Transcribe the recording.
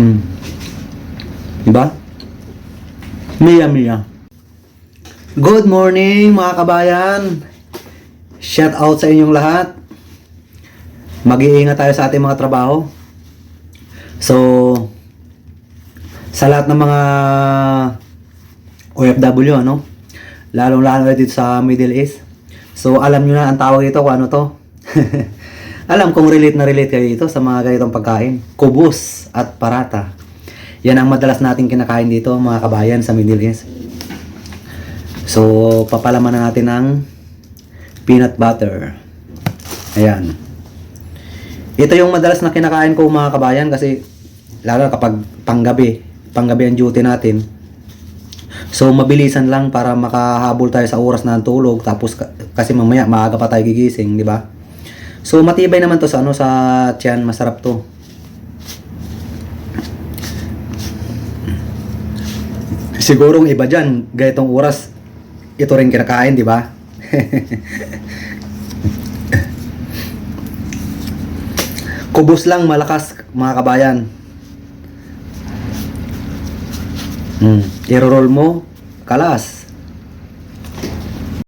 Mm. Diba? Mia Mia. Good morning mga kabayan. Shout out sa inyong lahat. Mag-iingat tayo sa ating mga trabaho. So, sa lahat ng mga OFW, ano? Lalong-lalo na dito sa Middle East. So, alam nyo na ang tawag dito kung ano to. alam kong relate na relate kayo dito sa mga ganitong pagkain. Kubus at parata. Yan ang madalas nating kinakain dito, mga kabayan, sa Middle East. So, papalaman na natin ng peanut butter. Ayan. Ito yung madalas na kinakain ko mga kabayan kasi lalo kapag panggabi, panggabi ang duty natin. So mabilisan lang para makahabol tayo sa oras na tulog tapos ka- kasi mamaya maaga pa tayo gigising, di ba? So matibay naman to sa ano sa tiyan, masarap to. Sigurong iba dyan, ganitong oras, ito rin kinakain, di ba? Kubos lang, malakas, mga kabayan. Hmm. I-roll mo, kalas.